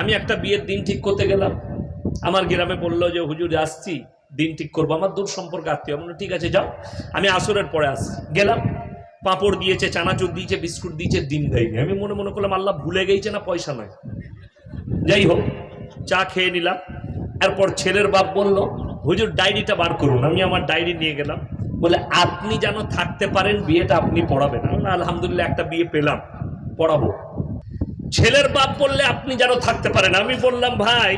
আমি একটা বিয়ের দিন ঠিক করতে গেলাম। আমার গ্রামে বলল যে, হুজুর, আসছি। দিন ঠিক করব। আমার দূর সম্পর্কে, আত্মীয় আমি ঠিক আছে, যাও। আমি আসরের পরে আসছি। গেলাম। পাঁপড় দিয়েছে, চানাচুর দিয়েছে, বিস্কুট দিয়েছে দিন দেয়নি। আমি মনে মনে করলাম, আল্লাহ ভুলে গেছে না, পয়সা নয় যাই হোক, চা খেয়ে নিলাম। এরপর ছেলের বাপ বলল, হুজুর, ডায়েরিটা বার করুন। আমি আমার ডায়েরি নিয়ে গেলাম। বলে, আপনি যেন থাকতে পারেন, বিয়েটা আপনি পড়াবেন। আলহামদুলিল্লাহ, একটা বিয়ে পেলাম, পড়াবো। ছেলের বাপ বললে আপনি যেন থাকতে পারেন। আমি বললাম, ভাই,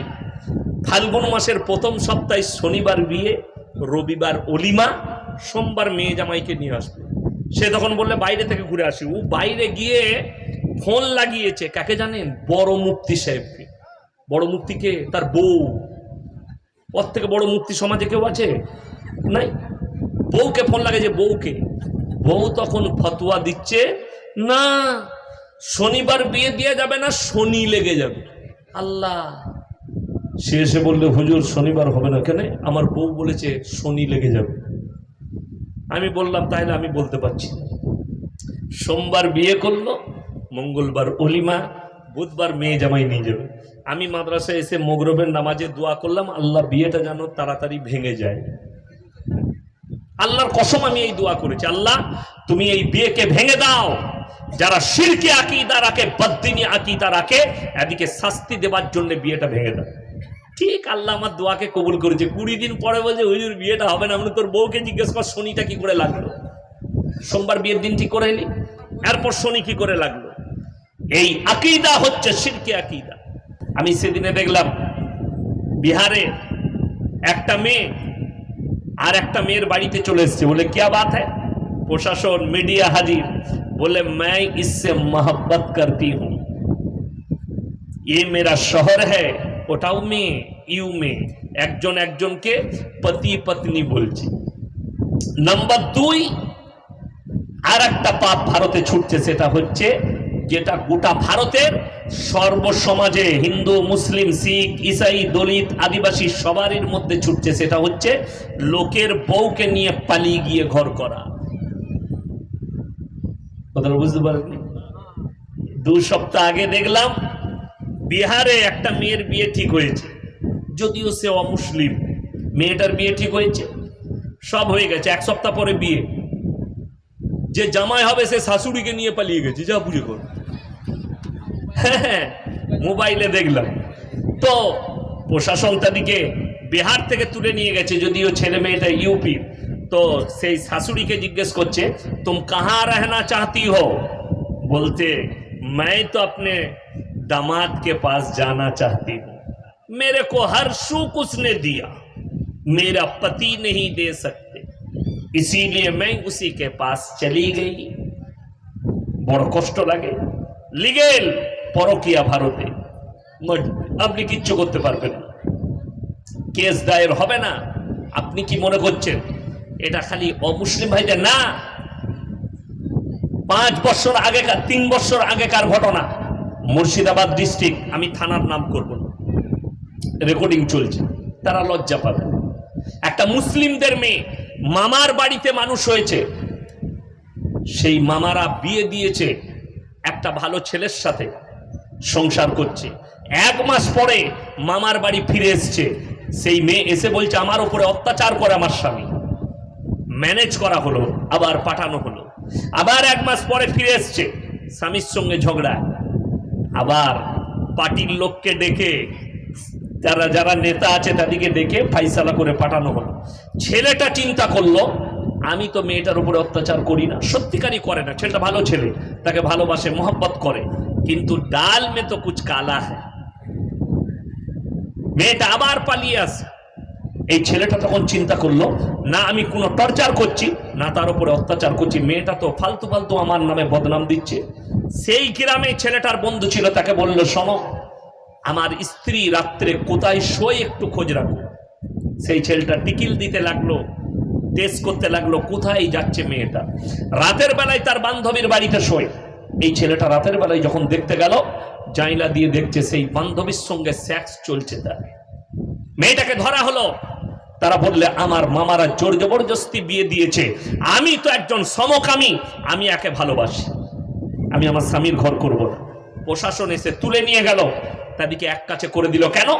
ফাল্গুন মাসের প্রথম সপ্তাহে শনিবার বিয়ে, রবিবার অলিমা, সোমবার মেয়ে জামাইকে নিয়ে আসবে। সে তখন বললে, বাইরে থেকে ঘুরে আসি। ও বাইরে গিয়ে ফোন লাগিয়েছে, কাকে জানেন? বড় মুক্তি সাহেবকে। বড় মুক্তিকে তার বউ। ওর থেকে বড় মুক্তি সমাজে কেউ আছে? নাই। বউকে ফোন লাগে যে বউকে। বউ তখন ফতোয়া দিচ্ছে, না শনিবার বিয়ে দিয়ে যাবে না শনি লেগে যাবে। আল্লাহ। সে এসে বললে হুজুর শনিবার হবে না কেন? আমার বউ বলেছে শনি লেগে যাবে। আমি বললাম তাহলে আমি বলতে পারছি না। সোমবার বিয়ে করল মঙ্গলবার অলিমা বুধবার মেয়ে জামাই নিয়ে যাবে। আমি মাদ্রাসায় এসে মগরবের নামাজে দোয়া করলাম আল্লাহ বিয়েটা যেন তাড়াতাড়ি ভেঙে যায়। আল্লাহর কসম আমি এই দোয়া করেছি। আল্লাহ, তুমি এই বিয়েকে ভেঙে দাও। যারা শিরকে আকিদা রাখে, বদ্দিনী আকিদা রাখে, এদিকে শাস্তি দেওয়ার জন্য বিয়েটা ভেঙে দাও। ঠিক আল্লাহ আমার দোয়াকে কবুল করেছে। কুড়ি দিন পরে বলছে, হুজুর, বিয়েটা হবে না। মানে তোর বউকে জিজ্ঞেস কর, শনিটা কি করে লাগল? সোমবার বিয়ের দিন ঠিক করে এলি এরপর শনি কি করে লাগল? এই আকিদা হচ্ছে শিরকে আকিদা। আমি সেদিনে দেখলাম, বিহারে একটা মেয়ে আর একটা মেয়ের বাড়িতে চলে এসছে বলে क्या बात है প্রশাসন মিডিয়া হাজির বলে मैं इससे मोहब्बत करती हूं ये मेरा শহর है ওটাও মেয়ে ইউ মেয়ে একজন একজনকে পতি পত্নী বলছে নাম্বার দুই আর একটা পাপ ভারতে ছুটছে সেটা হচ্ছে যেটা গোটা ভারতের সর্বসমাজে হিন্দু, মুসলিম, শিখ, ইসাই, দলিত, আদিবাসী সবারই মধ্যে ছুটছে, সেটা হচ্ছে লোকের বউকে নিয়ে পালিয়ে গিয়ে ঘর করা। বুঝতে পারেননি? দু সপ্তাহ আগে দেখলাম বিহারে একটা মেয়ের বিয়ে ঠিক হয়েছে, যদিও সে অমুসলিম। মেয়েটার বিয়ে ঠিক হয়েছে, সব হয়ে গেছে, এক সপ্তাহ পরে বিয়ে। যে জামাই হবে সে শাশুড়িকে নিয়ে পালিয়ে গেছে, যা পুজো কর। মোবাইলে দেখলাম তো প্রশাসন তাদিকে বিহার থেকে তুলে নিয়ে গেছে যদিও ছেলে মেয়েটা ইউপি তো সেই শাশুড়িকে জিজ্ঞেস করছে তুম কাহা रहना चाहती हो बोलते मैं तो अपने दामाद के पास जाना चाहती हूँ मेरे को हर सुख उसने दिया मेरा पति नहीं दे सकते इसीलिए मैं उसी के पास चली गई বড় কষ্ট লাগে লিগেল পরকিয়া ভারতে। আপনি কিচ্ছু করতে পারবেন না। কেস দায়ের হবে না। আপনি কি মনে করছেন? এটা খালি অমুসলিম ভাইদের না? পাঁচ বছর আগেকার, তিন বছর আগেকার ঘটনা। মুর্শিদাবাদ ডিস্ট্রিক্ট, আমি থানার নাম করব না। রেকর্ডিং চলছে। তারা লজ্জা পাবে। একটা মুসলিমদের মেয়ে মামার বাড়িতে মানুষ হয়েছে। সেই মামারা বিয়ে দিয়েছে একটা ভালো ছেলের সাথে। সংসার করছে। এক মাস পরে মামার বাড়ি ফিরে এসছে। সেই মেয়ে এসে বলছে, আমার উপরে অত্যাচার করে আমার স্বামী। ম্যানেজ করা হলো, আবার পাঠানো হলো। আবার এক মাস পরে ফিরে এসছে। স্বামীর সঙ্গে ঝগড়া। আবার পার্টির লোককে ডেকে, যারা যারা নেতা আছে তাদেরকে ডেকে ফাইসালা করে পাঠানো হলো। ছেলেটা চিন্তা করল, আমি তো মেয়েটার উপরে অত্যাচার করি না। সত্যিকারই করে না। ছেলেটা ভালো ছেলে। তাকে ভালোবাসে, মোহাব্বত করে। কিন্তু ডাল মে তো কুচ কালা হ্যায় মেয়েটা আবার পালিয়ে আসে এই ছেলেটা তখন চিন্তা করল না আমি কোনো টর্চার করছি না তার উপরে অত্যাচার করছি মেয়েটা তো ফালতু ফালতু আমার নামে বদনাম দিচ্ছে সেই গ্রামে ছেলেটার বন্ধু ছিল তাকে বলল শোন আমার স্ত্রী রাত্রে কোথায় শোয় একটু খোঁজ রাখো সেই ছেলেটা টিকিল দিতে লাগল টেস্ট করতে লাগল কোথায় যাচ্ছে মেয়েটা রাতের বেলায় তার বান্ধবীর বাড়িতে শোয় এই ছেলেটা রাতের বেলায় যখন দেখতে গেল জাইলা দিয়ে দেখছে সেই বান্ধবীর সঙ্গে সেক্স চলছে তার। মেয়েটাকে ধরা হলো। তারা বললে, আমার মামারা জোর জবরদস্তি বিয়ে দিয়েছে। আমি তো একজন সমকামী, আমি একে ভালোবাসি। আমি আমার স্বামীর ঘর করব না। প্রশাসন এসে তুলে নিয়ে গেল। তাদেরকে এক কাছে করে দিল, কেন?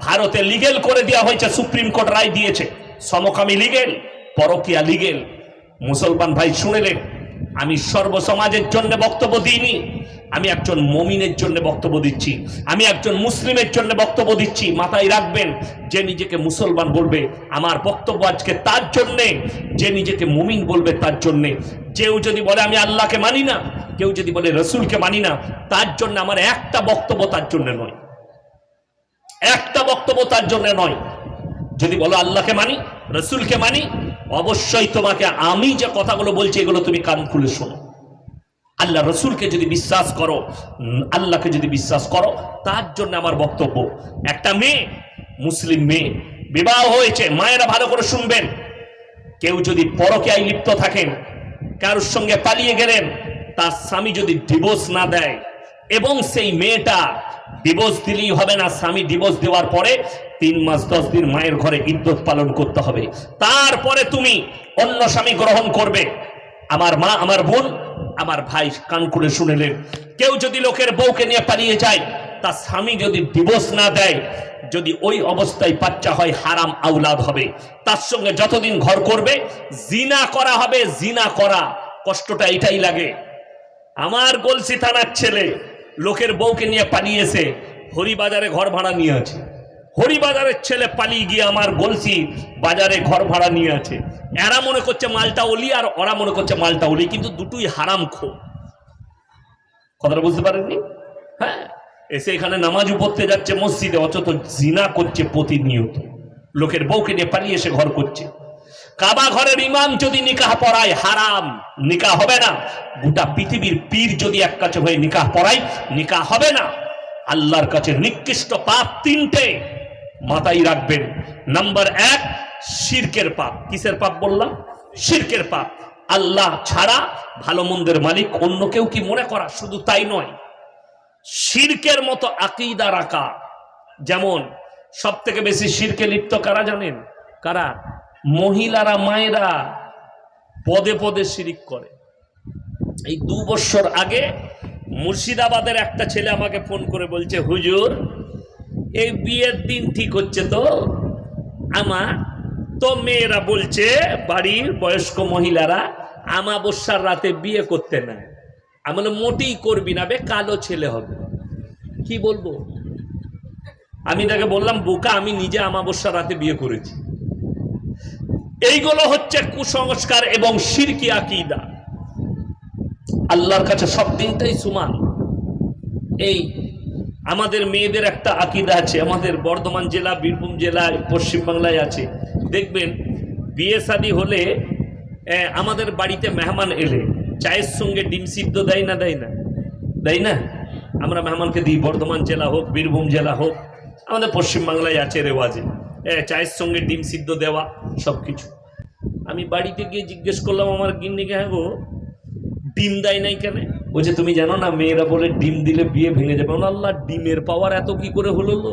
ভারতে লিগেল করে দেওয়া হয়েছে, সুপ্রিম কোর্ট রায় দিয়েছে। সমকামী লিগেল পরকিয়া লিগেল মুসলমান ভাই শুনেলেন আমি সর্বসমাজের জন্য বক্তব্য দিইনি। আমি একজন মমিনের জন্য বক্তব্য দিচ্ছি। আমি একজন মুসলিমের জন্য বক্তব্য দিচ্ছি। মাথায় রাখবেন, যে নিজেকে মুসলমান বলবে, আমার বক্তব্য আজকে তার জন্যে, যে নিজেকে মমিন বলবে তার জন্যে। কেউ যদি বলে আমি আল্লাহকে মানি না, কেউ যদি বলে রসুলকে মানি না, তার জন্য আমার একটা বক্তব্য তার জন্য নয়। একটা বক্তব্য তার জন্য নয়। যদি বলো আল্লাহকে মানি, রসুলকে মানি অবশ্যই তোমাকে আমি যে কথাগুলো বলছি, এগুলো তুমি কান খুলে শোনো। আল্লাহ রসুলকে যদি বিশ্বাস করো, আল্লাহকে যদি বিশ্বাস করো, তার জন্য আমার বক্তব্য, একটা মেয়ে, মুসলিম মেয়ে, বিবাহ হয়েছে, মায়েরা ভালো করে শুনবেন। কেউ যদি পরকেয়ায় লিপ্ত থাকেন, কারোর সঙ্গে পালিয়ে গেলেন, তার স্বামী যদি ডিভোর্স না দেয় এবং সেই মেয়েটা ডিভোর্স দিলেই হবে না, স্বামী ডিভোর্স দেওয়ার পরে তিন মাস দশ দিন মায়ের ঘরে ইদ্যত পালন করতে হবে। তারপরে তুমি অন্য স্বামী গ্রহণ করবে। আমার মা, আমার বোন, আমার ভাই কান করে শুনেলেন। কেউ যদি লোকের বউকে নিয়ে পালিয়ে যায়, তার স্বামী যদি ডিভোর্স না দেয়, যদি ওই অবস্থায় বাচ্চা হয়, হারাম আউলাদ হবে। তার সঙ্গে যতদিন ঘর করবে, জিনা করা হবে, জিনা করা। কষ্টটা এটাই লাগে। আমার গলসি থানার ছেলে লোকের বউকে নিয়ে পালিয়েছে। হরিবাজারে ঘর ভাড়া নিয়ে আছে। হরিবাজারের ছেলে পালিয়ে গিয়ে আমার গলসি বাজারে ঘর ভাড়া নিয়ে আছে। এরা মনে করছে মালটা ওলি আর ওরা মনে করছে মালটা ওলি কিন্তু দুটোই হারাম খো কথাটা বুঝতে পারেননি? হ্যাঁ এসে এখানে নামাজ পড়তে যাচ্ছে মসজিদে, অথচ জিনা করছে প্রতিনিয়ত। লোকের বউকে নিয়ে পালিয়ে এসে ঘর করছে। কাবা ঘরের ইমাম যদি নিকাহ পড়ায়, হারাম। নিকাহ হবে না। গোটা পৃথিবীর পীর যদি এক কাছে হয়ে নিকাহ পড়ায়, নিকাহ হবে না। আল্লাহর কাছে নিকৃষ্ট পাপ তিনটে মাথায় রাখবেন। নাম্বার এক, শিরকের পাপ। কিসের পাপ বললাম? শিরকের পাপ। আল্লাহ ছাড়া ভালো মন্দের মালিক অন্য কেউ কি মনে করা? শুধু তাই নয়। শিরকের মতো আকিদা রাখা। যেমন সব থেকে বেশি শিরকে লিপ্ত কারা জানেন? কারা? মহিলারা, মায়েরা পদে পদে শিরিক করে। এই দু বছর আগে মুর্শিদাবাদের একটা ছেলে আমাকে ফোন করে বলছে, হুজুর, এই বিয়ের দিন ঠিক হচ্ছে তো? আমার তো মেয়েরা বলছে, বাড়ির বয়স্ক মহিলারা আমাবস্যার রাতে বিয়ে করতে না আমি মোটেই করবি না বে, কালো ছেলে হবে। কি বলব? আমি তাকে বললাম, বোকা, আমি নিজে আমাবস্যার রাতে বিয়ে করেছি। এইগুলো হচ্ছে কুসংস্কার এবং সিরকি আকিদা। আল্লাহর কাছে সব দিনটাই সমান। এই আমাদের মেয়েদের একটা আকিদা আছে, আমাদের বর্ধমান জেলা, বীরভূম জেলায় পশ্চিমবাংলায় আছে। দেখবেন, বিয়ে শাদী হলে আমাদের বাড়িতে মেহমান এলে, চায়ের সঙ্গে ডিম সিদ্ধ দেয় না দেয় না? দেয় না? আমরা মেহমানকে দিই, বর্ধমান জেলা হোক, বীরভূম জেলা হোক, আমাদের পশ্চিমবাংলায় আছে রেওয়াজে। চায়ের সঙ্গে ডিম সিদ্ধ দেওয়া সব কিছু আমি বাড়িতে গিয়ে জিজ্ঞেস করলাম, আমার গিন্নিকে হ্যাঁ গো, ডিম দেয় নাই কেন? বলছে তুমি জানো না, মেয়েরা বলে ডিম দিলে বিয়ে ভেঙে যাবে। আল্লাহ, ডিমের পাওয়ার এত কি করে হলো লো?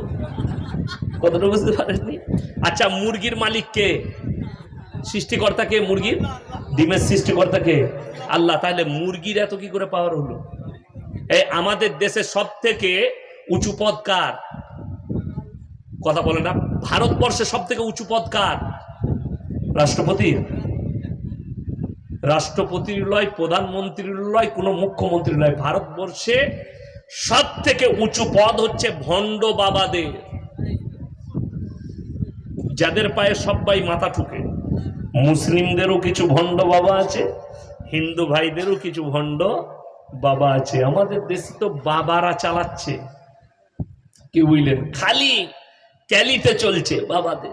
কথাটা বুঝতে পারেননি? আচ্ছা মুরগির মালিক কে? সৃষ্টিকর্তা কে মুরগির? ডিমের সৃষ্টিকর্তা কে? আল্লাহ, তাহলে মুরগির এত কি করে পাওয়ার হলো? এই আমাদের দেশে সব থেকে উঁচু পদ কার? কথা বলে না। ভারতবর্ষে সব থেকে উঁচু পদ কার? রাষ্ট্রপতির রাষ্ট্রপতির লয়, প্রধানমন্ত্রীর লয়, কোনো মুখ্যমন্ত্রী লয়। ভারতবর্ষে সব থেকে উঁচু পদ হচ্ছে ভণ্ড বাবাদের। যাদের পায়ে সবাই মাথা ঠুকে। মুসলিমদেরও কিছু ভণ্ড বাবা আছে, হিন্দু ভাইদেরও কিছু ভণ্ড বাবা আছে। আমাদের দেশে তো বাবারা চালাচ্ছে। কি বুঝলেন? খালি ক্যালিতে চলছে বাবাদের।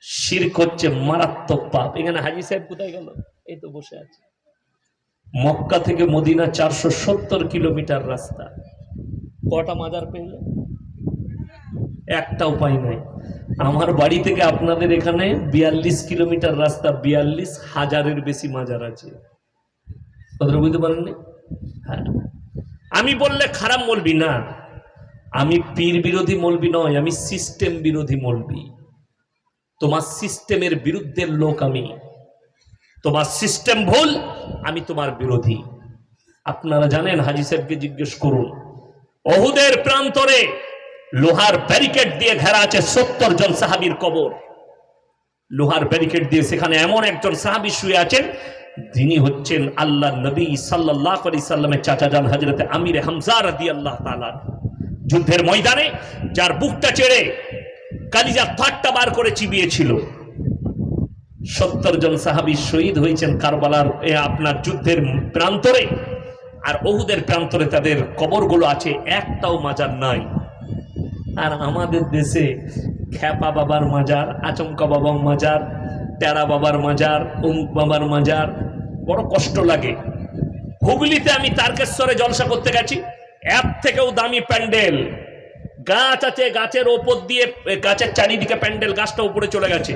শির করছে মারাত্মক পাপ। এখানে হাজি সাহেব কোথায় গেল? এই তো বসে আছে। মক্কা থেকে মদিনা চারশো সত্তর কিলোমিটার রাস্তা। কটা মাজার পেলে? একটা উপায় নাই। আমার বাড়ি থেকে আপনাদের এখানে বিয়াল্লিশ কিলোমিটার রাস্তা, বিয়াল্লিশ হাজারের বেশি মাজার আছে। কথাটা বুঝতে পারেননি? হ্যাঁ। আমি বললে খারাপ বলবি না। আমি পীর বিরোধী মলবি নয়, আমি সিস্টেম বিরোধী মলবি। তোমার সিস্টেমের বিরুদ্ধের লোক আমি। তোমার সিস্টেম ভুল, আমি তোমার বিরোধী। আপনারা জানেন, হাজি সাহেবকে জিজ্ঞেস করুন, অহুদের প্রান্তরে লোহার ব্যারিকেড দিয়ে ঘেরা আছে সত্তর জন সাহাবির কবর। লোহার ব্যারিকেড দিয়ে সেখানে এমন একজন সাহাবি শুয়ে আছেন, যিনি হচ্ছেন আল্লাহ নবী সাল্লাহ আলি সাল্লামের চাচা জান হজরতে আমির হামজা রাদি আল্লাহ তালা যুদ্ধের ময়দানে, যার বুকটা চেড়ে কালিজা থাট্টা বার করে চিবিয়েছিল। সত্তর জন সাহাবি শহীদ হয়েছেন কারবালার আপনার যুদ্ধের প্রান্তরে, আর ওহুদের প্রান্তরে তাদের কবরগুলো আছে, একটাও মাজার নাই। আর আমাদের দেশে খ্যাপা বাবার মাজার, আচমকা বাবার মাজার, টেরা বাবার মাজার, অমুক বাবার মাজার, বড় কষ্ট লাগে। হুগলিতে আমি তারকেশ্বরে জলসা করতে গেছি। এক থেকেও দামি প্যান্ডেল। গাছ আছে, গাছের ওপর দিয়ে গাছের চারিদিকে প্যান্ডেল, গাছটা উপরে চলে গেছে।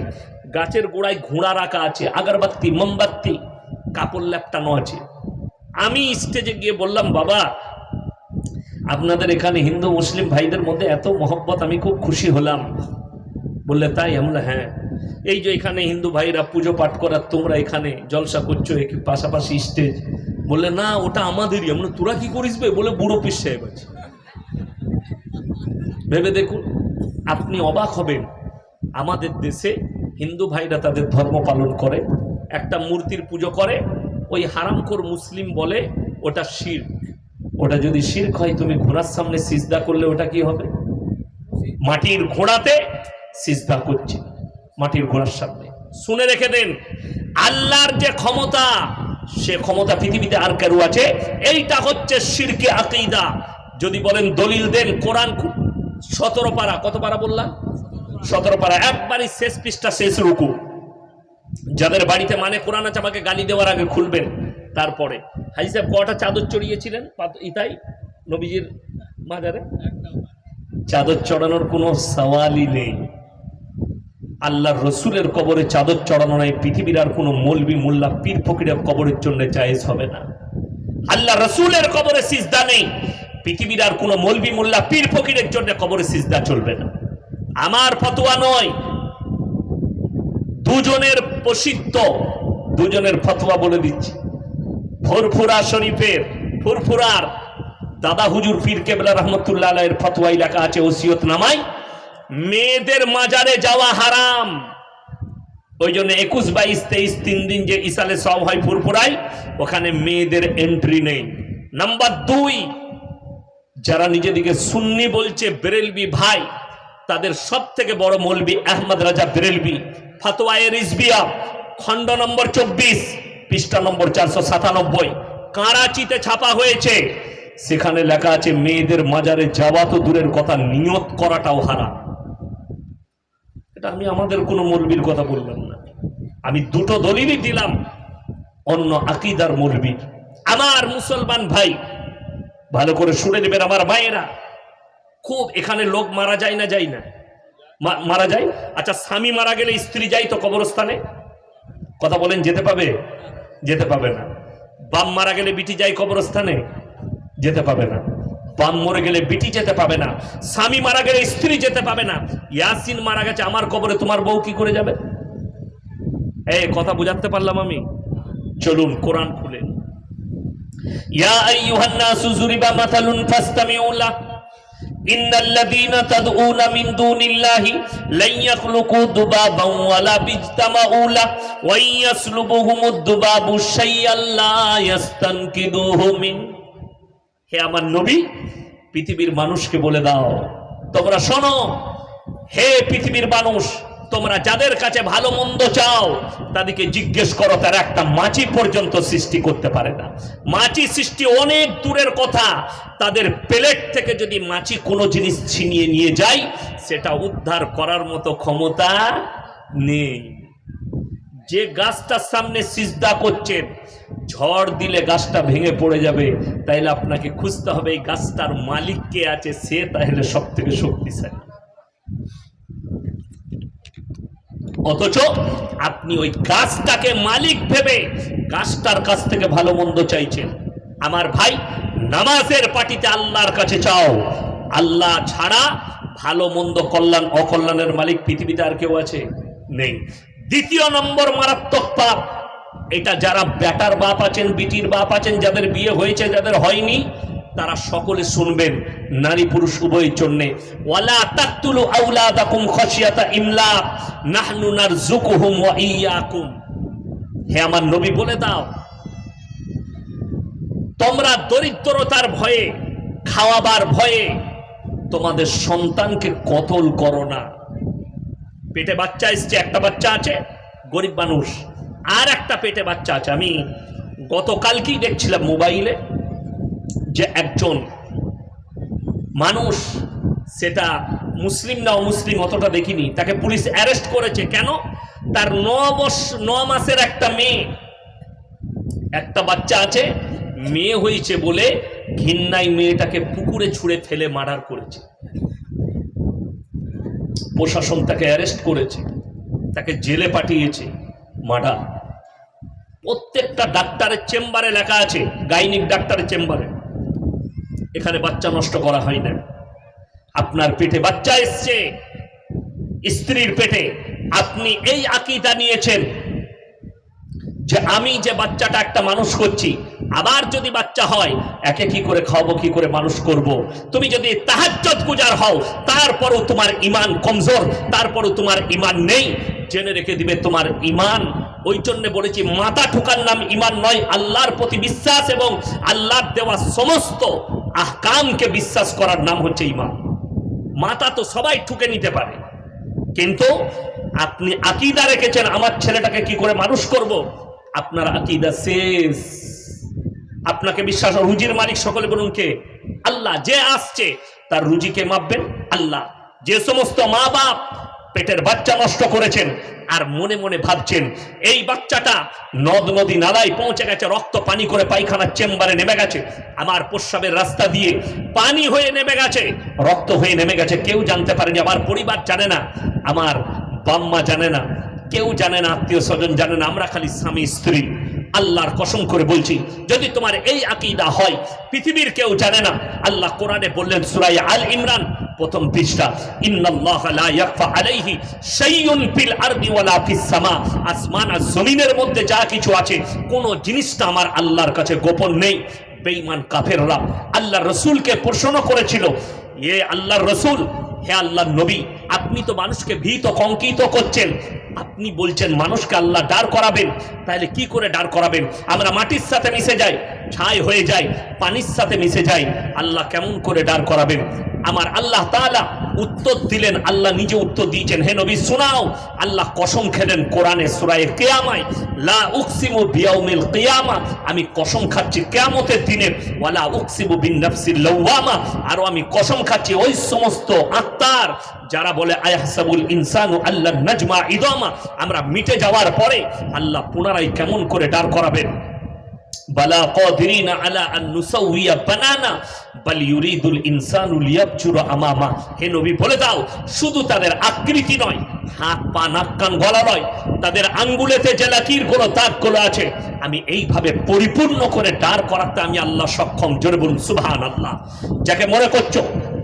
গাছের গোড়ায় ঘোড়া রাখা আছে, আগরবাতি, মোমবাতি, কাপড় ল্যাপটানো আছে। আমি স্টেজে গিয়ে বললাম, বাবা, আপনাদের এখানে হিন্দু, মুসলিম ভাইদের মধ্যে এত মহব্বত, আমি খুব খুশি হলাম। বললে, তাই? আমরা হ্যাঁ। এই যে এখানে হিন্দু ভাইরা পুজো পাঠ করার, তোমরা এখানে জলসা করছ পাশাপাশি স্টেজ বললে না, ওটা আমাদেরই। আমরা, তোরা কি করিস বে? বলে, বুড়ো পিস সাহেব আছে। ভেবে দেখুন, আপনি অবাক হবেন। আমাদের দেশে হিন্দু ভাইরা তাদের ধর্ম পালন করে, একটা মূর্তির পুজো করে, ওই হারামখোর মুসলিম বলে, ওটা শির ওটা যদি শির্ক হয়, তুমি ঘোড়ার সামনে সিজদা করলে ওটা কি হবে? মাটির ঘোড়াতে সিজদা করছে, মাটির ঘোড়ার সামনে। শুনে রেখে দেন, আল্লাহর যে ক্ষমতা সে ক্ষমতা পৃথিবীতে আর কারু আছে? এইটা হচ্ছে শিরকে আকিদা। যদি বলেন দলিল দেন, কোরআন সতেরো পারা। কত পারা বললাম? সতেরো পারা। একবারই শেষ পৃষ্ঠা, শেষ রুকু। যাদের বাড়িতে মানে কোরআন আছে, আমাকে গালি দেওয়ার আগে খুলবেন তারপরে। হাজি সাহেব কটা চাদর চড়িয়েছিলেন? ইতাই? নবীজির মাজারে? চাদর চড়ানোর কোনো সওয়ালই নেই। আল্লাহর রসুলের কবরে চাদর চড়ানো নাই, পৃথিবীর আর কোনো মলবি মোল্লা পীর ফকিরের কবরের জন্য জায়েজ হবে না। আল্লাহ রসুলের কবরে সিজদা নেই, পৃথিবীর আর কোনো মলবি মোল্লা পীর ফকিরের জন্য কবরে সিজদা চলবে না। আমার ফতোয়া নয়, দুজনের প্রসিদ্ধ, দুজনের ফতোয়া বলে দিচ্ছি। ফুরফুরা শরীফের, ফুরফুরার দাদা হুজুর পীর কেবলা রহমতুল্লাহ আলাইয়ের ফতোয়াই লেখা আছে ওসিয়ত নামায় মেয়েদের মাজারে যাওয়া হারাম। ওই জন্য একুশ বাইশ, তেইশ, তিন দিন যে ইসালে সব হয় ফুরফুরাই ওখানে মেয়েদের এন্ট্রি নেই। নাম্বার দুই, যারা নিজেদিকে সুন্নি বলছে, বেরেলবি ভাই, তাদের সব থেকে বড় মৌলবি আহমদ রাজা বেরেলবি। ফাতোয়ায়ে রিজবিয়া খণ্ড নম্বর চব্বিশ, পৃষ্ঠা নম্বর চারশো সাতানব্বই। কারাচিতে ছাপা হয়েছে। সেখানে লেখা আছে, মেয়েদের মাজারে যাওয়া তো দূরের কথা, নিয়ত করাটাও হারাম। এটা আমি আমাদের কোনো মৌলবীর কথা বললাম না। আমি দুটো দলিলই দিলাম, অন্য আকিদার মৌলবীর আমার মুসলমান ভাই, ভালো করে শুনে নেবেন আমার মায়েরা। খুব এখানে লোক মারা যায় না যায় না। মারা যায়? আচ্ছা স্বামী মারা গেলে স্ত্রী যাই তো কবরস্থানে? কথা বলেন, যেতে পাবে? যেতে পাবে না। বাম মারা গেলে বিটি যায় কবরস্থানে? যেতে পাবে না। বাম মরে গেলে বিটি যেতে পাবে না স্বামী মারা গেলে স্ত্রী যেতে পাবে না ইয়াসিন মারা গেছে আমার কবরে তোমার বউ কি করে যাবে এই কথা বুঝাতে পারলাম আমি চলুন কোরআন খুলেন ইয়া আইয়ুহান নাসু যুরিবা মাথালুন ফাসতামিউ লাহ إن الذين تدعون من دون الله لن يخلقوا ذبابا ولا باجتمعوا له وإن يسلبهم الذباب شيئا لا يستنقذوه منه হে আমার নবী, পৃথিবীর মানুষকে বলে দাও। তোমরা শোনো, হে পৃথিবীর মানুষ, তোমরা যাদের কাছে ভালো মন্দ চাও, তাদেরকে জিজ্ঞেস করো, তারা একটা মাছি পর্যন্ত সৃষ্টি করতে পারে না। মাছি সৃষ্টি অনেক দূরের কথা। তাদের প্লেট থেকে যদি মাছি কোনো জিনিস ছিনিয়ে নিয়ে যায়, সেটা উদ্ধার করার মতো ক্ষমতা নেই। যে গাছটার সামনে সিজদা করছেন ঝড় দিলে গাছটা ভেঙে পড়ে যাবে। তাইলে আপনাকে খুঁজতে হবে এই গাছটার মালিক কে আছে, সে তাহলে সব থেকে শক্তিশালী। অথচ আপনি ওই গাছটাকে মালিক ভেবে গাছটার কাছ থেকে ভালো মন্দ চাইছেন। আমার ভাই, নামাজের পার্টিতে আল্লাহর কাছে চাও। আল্লাহ ছাড়া ভালো মন্দ কল্যাণ, অকল্যাণের মালিক পৃথিবীতে আর কেউ আছে? নেই। দ্বিতীয় নম্বর মারাত্মক পাপ। এটা যারা বেটার বাপ আছেন, বিটির বাপ আছেন, যাদের বিয়ে হয়েছে, যাদের হয়নি, তারা সকলে শুনবেন নারী পুরুষ উভয়ের জন্য। ওয়ালা ওয়া ইয়াকুম। হে আমার নবী, বলে দাও, তোমরা দরিদ্রতার ভয়ে, খাওয়াবার ভয়ে, তোমাদের সন্তানকে কতল করো না। পেটে বাচ্চা এসছে, একটা বাচ্চা আছে, গরিব মানুষ। আর একটা পেটে বাচ্চা আছে। আমি গতকালকেই দেখছিলাম মোবাইলে যে একজন মানুষ, সেটা মুসলিম না অমুসলিম অতটা দেখিনি, তাকে পুলিশ অ্যারেস্ট করেছে। কেন? তার ন বর্ষ ন মাসের একটা মেয়ে, একটা বাচ্চা আছে, মেয়ে হয়েছে বলে ঘিন্নাই মেয়েটাকে পুকুরে ছুঁড়ে ফেলে মার্ডার করেছে। প্রশাসন তাকে অ্যারেস্ট করেছে, তাকে জেলে পাঠিয়েছে, মার্ডার। প্রত্যেকটা ডাক্তারের চেম্বারে লেখা আছে, গাইনিক ডাক্তারের চেম্বারে। এখানে বাচ্চা নষ্ট করা হয় না। আপনার পেটে বাচ্চা এসছে, স্ত্রীর পেটে। আপনি এই আকিদা নিয়েছেন যে আমি যে বাচ্চাটা একটা মানুষ করছি আবার যদি বাচ্চা হয়, একে কি করে খাওয়াবো, কি করে মানুষ করব। তুমি যদি তাহাজ্জত গুজার হও, তারপরও তোমার ইমান কমজোর, তারপরও তোমার ইমান নেই। জেনে রেখে দিবে তোমার ইমান ওই জন্য বলেছি, মাথা ঠোকার নাম ইমান নয়, আল্লাহর প্রতি বিশ্বাস এবং আল্লাহর দেওয়া সমস্ত আহকামকে বিশ্বাস করার নাম হচ্ছে ইমান মাথা তো সবাই ঠুকে নিতে পারে। কিন্তু আপনি আকিদা রেখেছেন, আমার ছেলেটাকে কি করে মানুষ করব? আপনার আকিদা শেষ। আপনাকে বিশ্বাস রুজির মালিক সকলে বলুন কে? আল্লাহ যে আসছে, তার রুজিকে মাপবেন আল্লাহ। যে সমস্ত মা বাপ পেটের বাচ্চা নষ্ট করেছেন আর মনে মনে ভাবছেন, এই বাচ্চাটা নদ নদী নালায় পৌঁছে গেছে, রক্ত পানি করে পায়খানার চেম্বারে নেমে গেছে। আমার প্রস্রাবের রাস্তা দিয়ে পানি হয়ে নেমে গেছে, রক্ত হয়ে নেমে গেছে। কেউ জানতে পারেনি, আমার পরিবার জানে না, আমার বাম্মা জানে না, কেউ জানে না, আত্মীয় স্বজন জানে না, আমরা খালি স্বামী স্ত্রী। আল্লাহর কসম করে বলছি, যদি তোমার এই আকিদা হয়, পৃথিবীর কেউ জানে না। আল্লাহ কোরআনে বললেন, সুরাই আল ইমরান, প্রথম পৃষ্ঠা আলাইহি শাইউন ফিল আরদি ওয়ালা ফিস সামা আসমান আর জমিনের মধ্যে যা কিছু আছে, কোন জিনিসটা আমার আল্লাহর কাছে গোপন নেই। বেঈমান কাফেররা আল্লাহ রসুলকে প্রশ্ন করেছিল, এ আল্লাহর রসুল, হে আল্লাহর নবী আপনি তো মানুষকে ভীত কঙ্কিত করছেন। আপনি বলছেন মানুষকে আল্লাহ দাঁড় করাবেন, তাহলে কি করে দাঁড় করাবেন? আমরা মাটির সাথে মিশে যাই, ছাই হয়ে যাই, পানির সাথে মিশে যাই, আল্লাহ কেমন করে দাঁড় করাবেন? আমার আল্লাহ তাআলা উত্তর দিলেন, আল্লাহ নিজে উত্তর দিয়েছেন, হে নবী, শোনাও, আল্লাহ কসম খেলেন কোরআনে সূরায়ে কিয়ামায়, লা উকসিমু বিয়াউমিল কিয়ামা, আমি কসম খাচ্ছি কেয়ামতের দিনের ওয়ালা উকসিমু বিন নাফসিল লাওয়ামা, আরও আমি কসম খাচ্ছি ওই সমস্ত আত্মার, যারা বলে, আয়াহসাবুল ইনসানু আল্লাহ নাজমা ইদামা, আমরা মিটে যাওয়ার পরে আল্লাহ পুনরায় কেমন করে দাঁড় করাবেন? বালা কাদিরিনা আলা আন নুসাউইয়া বানানা, বাল ইউরিদুল ইনসানু লিয়াবজুরা আমামা। হে নবী, বলে দাও, শুধু তাদের আকৃতি নয়, হাত পা নাক কান গলা নয়, তাদের আঙ্গুলেতে যে লাকিরগুলো দাগগুলো আছে, আমি এইভাবে পরিপূর্ণ করে দাঁড় করাতে আমি আল্লাহ সক্ষম। জোরে বলুন সুবহান আল্লাহ যাকে মনে করছ,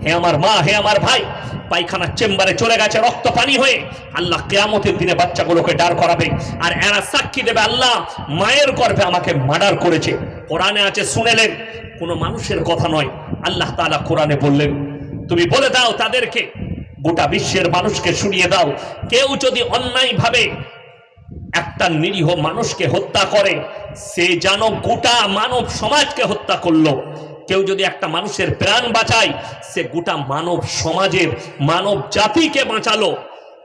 হে আমার মা, হে আমার ভাই পায়খানার চেম্বারে চলে গেছে রক্ত পানি হয়ে। আল্লাহ কেয়ামতের দিনে বাচ্চাগুলোকে দাঁড় করাবে আর এরা সাক্ষী দেবে, আল্লাহ মায়ের গর্ভে আমাকে মার্ডার করেছে। কোরআনে আছে, শুনেলেন। কোনো মানুষের কথা নয়। আল্লাহ তাআলা কোরআনে বললেন, তুমি বলে দাও তাদেরকে, গোটা বিশ্বের মানুষকে শুনিয়ে দাও। কেউ যদি অন্যায়ভাবে একটা নিরীহ মানুষকে হত্যা করে, সে যেন গোটা মানব সমাজকে হত্যা করল। কেউ যদি একটা মানুষের প্রাণ বাঁচায়, সে গোটা মানব সমাজের, মানব জাতিকে বাঁচালো।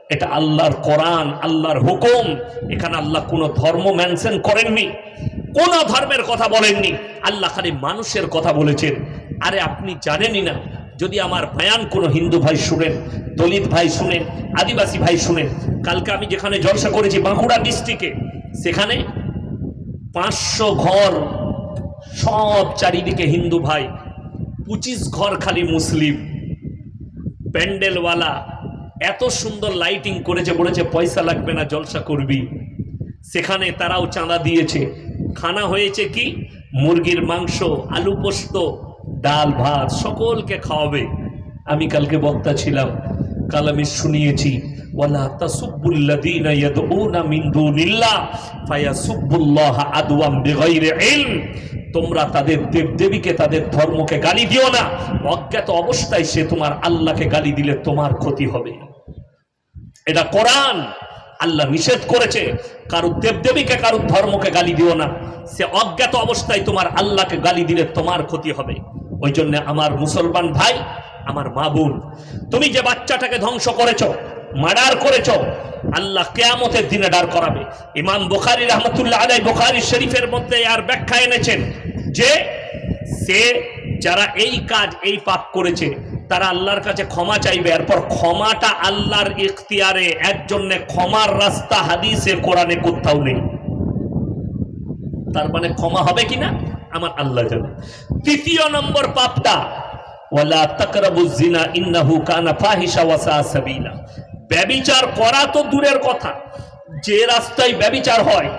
এটা আল্লাহর কোরআন, আল্লাহর হুকুম। এখানে আল্লাহ কোনো ধর্ম মেনশন করেননি, কোন ধর্মের কথা বলেননি। আল্লাহ খালি মানুষের কথা বলেছেন। আরে আপনি জানেনই না, যদি আমার বয়ান কোনো হিন্দু ভাই শুনেন, দলিত ভাই শুনেন, আদিবাসী ভাই শুনেন, কালকে আমি যেখানে জলসা করেছি বাঁকুড়া ডিস্ট্রিক্টে সেখানে পাঁচশো ঘর সব চারিদিকে হিন্দু ভাই, পঁচিশ ঘর খালি মুসলিম। প্যান্ডেলওয়ালা এত সুন্দর লাইটিং করেছে, বলেছে পয়সা লাগবে না, জলসা করবি। সেখানে তারাও চাঁদা দিয়েছে। খানা হয়েছে কি? মুরগির মাংস, আলু পোস্ত, ডাল, ভাত, সকলকে খাওয়াবে। আমি কালকে বক্তা ছিলাম, কাল আমি শুনিয়েছি, ওয়ালা ইলম। তোমরা তাদের দেবদেবীকে, তাদের ধর্মকে গালি দিও না। অজ্ঞাত অবস্থায় সে তোমার আল্লাহকে গালি দিলে তোমার ক্ষতি হবে। এটা কোরআন। আল্লাহ নিষেধ করেছে, কারও দেবদেবীকে, কারও ধর্মকে গালি দিও না। সে অজ্ঞাত অবস্থায় তোমার আল্লাহকে গালি দিলে তোমার ক্ষতি হবে। ওই জন্য আমার মুসলমান ভাই, আমার মা বোন, তুমি যে বাচ্চাটাকে ধ্বংস করেছ মার্ডার করেছ, আল্লাহ কেয়ামতের দিনে ডার করাবে। ইমাম বুখারী রহমতুল্লাহ আলাই বুখারী শরীফের মধ্যে আর ব্যাখ্যা এনেছেন যে, সে যারা এই কাজ এই পাপ করেছে, তারা আল্লাহর কাছে ক্ষমা চাইবে। এরপর ক্ষমাটা আল্লাহর ইখতিয়ারে, এর জন্য ক্ষমার রাস্তা হাদিসে, কোরআনে কোথাও নেই। তার মানে ক্ষমা হবে কিনা? আমার আল্লাহ জানে। তৃতীয় নম্বর পাপটা ব্যভিচার করা তো দূরের কথা। যে রাস্তায় ব্যবিচার হয়,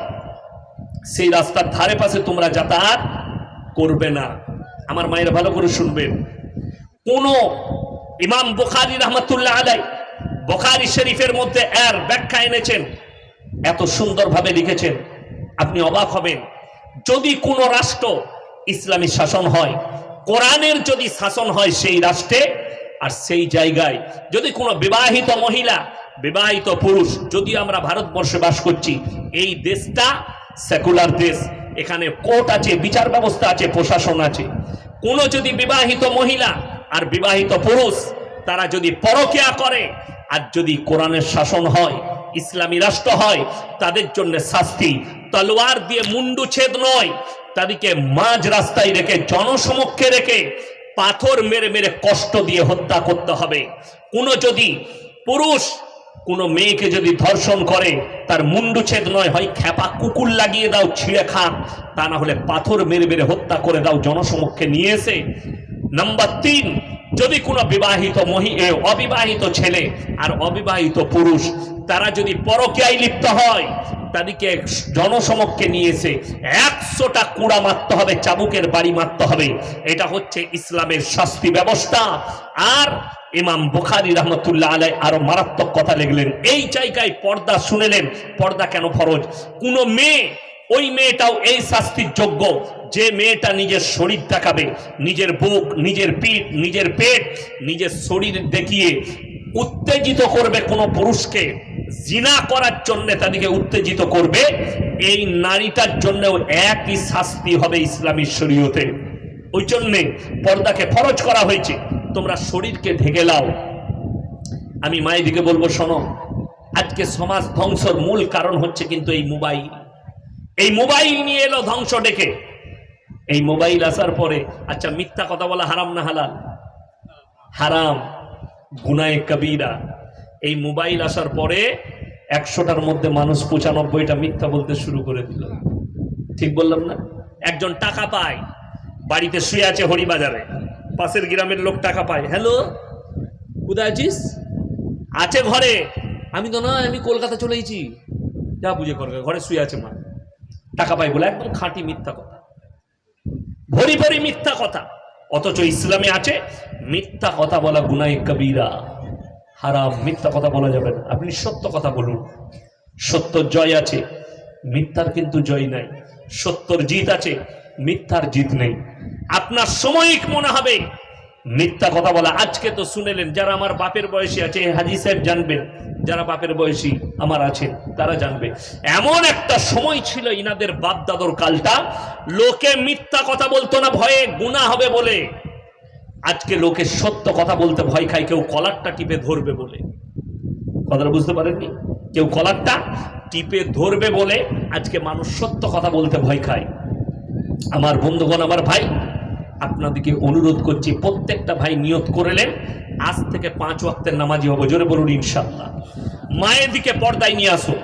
সেই রাস্তার ধারে পাশে তোমরা যাতায়াত করবে না। আমার মায়ের ভালো করে শুনবেন। কোন ইমাম বুখারী রহমতুল্লাহ আলাই বোখারি শরীফের মধ্যে এর ব্যাখ্যা এনেছেন, এত সুন্দরভাবে লিখেছেন, আপনি অবাক হবেন। যদি কোনো রাষ্ট্র ইসলামী শাসন হয়, কোরআনের যদি শাসন হয়, সেই রাষ্ট্রে আর সেই জায়গায় যদি কোনো বিবাহিত মহিলা, বিবাহিত পুরুষ যদি আমরা ভারতবর্ষে বাস করছি, এই দেশটা সেকুলার দেশ, এখানে কোর্ট আছে, বিচার ব্যবস্থা আছে, প্রশাসন আছে। কোনো যদি বিবাহিত মহিলা আর বিবাহিত পুরুষ, তারা যদি পরকিয়া করে আর যদি কোরআনের শাসন হয়, ইসলামী রাষ্ট্র হয়, তাদের জন্য শাস্তি। তলোয়ার দিয়ে মুন্ডু ছেদ নয়, তাদেরকে মাঝ রাস্তায় রেখে, জনসমক্ষে রেখে পাথর মেরে মেরে কষ্ট দিয়ে হত্যা করতে হবে। কোনো যদি পুরুষ, কোনো মেয়েকে যদি ধর্ষণ করে, তার মুন্ডু ছেদ নয়, হয় খ্যাপা কুকুর লাগিয়ে দাও, ছিঁড়ে খান তা না হলে পাথর মেরে মেরে হত্যা করে দাও, জনসমক্ষে নিয়ে এসে। নাম্বার তিন, যদি কোনো বিবাহিত মহি অবিবাহিত ছেলে আর অবিবাহিত পুরুষ, তারা যদি পরকীয়ায় লিপ্ত হয় তাদেরকে জনসমক্ষে নিয়ে এসে একশোটা কুড়া মারতে হবে, চাবুকের বাড়ি মারতে হবে। এটা হচ্ছে ইসলামের শাস্তি ব্যবস্থা। আর ইমাম বুখারি রহমতুল্লাহ আলাই আরও মারাত্মক কথা লিখলেন। এই জায়গায় পর্দা শুনেলেন, পর্দা কেন ফরজ? কোনো মেয়ে, ওই মেয়েটাও এই শাস্তির যোগ্য। যে মেয়েটা নিজের শরীর দেখাবে, নিজের বুক, নিজের পিঠ, নিজের পেট, নিজের শরীর দেখিয়ে উত্তেজিত করবে কোনো পুরুষকে। জিনা করার জন্য তাদেরকে উত্তেজিত করবে। এই নারীটার জন্যও একই শাস্তি হবে ইসলামী শরীয়তে। ওই জন্যে পর্দাকে ফরজ করা হয়েছে। তোমরা শরীরকে ঢেকে লাও আমি মায়েদিকে বলব, শোনো, আজকে সমাজ ধ্বংসর মূল কারণ হচ্ছে কিন্তু এই মোবাইল। এই মোবাইল নিয়ে এলো ধ্বংস ডেকে। এই মোবাইল আসার পরে আচ্ছা মিথ্যা কথা বলা হারাম না হালাল? হারাম। গুনায় কবিরা। এই মোবাইল আসার পরে একশোটার মধ্যে মানুষ পঁচানব্বইটা মিথ্যা বলতে শুরু করে দিল। ঠিক বললাম না? একজন টাকা পায়, বাড়িতে শুয়ে আছে হরিবাজারে। পাশের গ্রামের লোক টাকা পায়। হ্যালো, কোথায় আছিস? আছে ঘরে। আমি তো না আমি কলকাতা চলে গেছি যা বুঝে কর, ঘরে শুয়ে আছে মা। টাকা পাই বলে একদম খাঁটি মিথ্যা কথা। ভরি ভরি মিথ্যা কথা। অথচ ইসলামে আছে, মিথ্যা কথা বলা গুনাই কবিরা। হারাম, মিথ্যা কথা বলা যাবে না। আপনি সত্য কথা বলুন। সত্য জয় আছে, মিথ্যার কিন্তু জয় নাই। সত্যর জিত আছে, মিথ্যার জিত নেই। আপনার সময়িক মনে হবে মিথ্যা কথা বলা। আজকে তো শুনেলেন, যারা আমার বাপের বয়সী আছে হাজি সাহেব জানবেন যারা বাপের বয়সী আমার আছে, তারা জানবে। এমন একটা সময় ছিল ইনাদের বাপ দাদর কালটা। লোকে মিথ্যা কথা বলতো না, ভয়ে গুণা হবে বলে। আজকে লোকে সত্য কথা বলতে ভয় খায়, কেউ কলারটা টিপে ধরবে বলে। কথাটা বুঝতে পারেননি? কেউ কলারটা টিপে ধরবে বলে আজকে মানুষ সত্য কথা বলতে ভয় খায়। আমার বন্ধুগণ, আমার ভাই আপনাদেরকে অনুরোধ করছি, প্রত্যেকটা ভাই নিয়ত করলেন আজ থেকে পাঁচ ওয়াক্তের নামাজি হব, জোরে বলুন ইনশাল্লাহ মায়ের দিকে পর্দায় নিয়ে আসো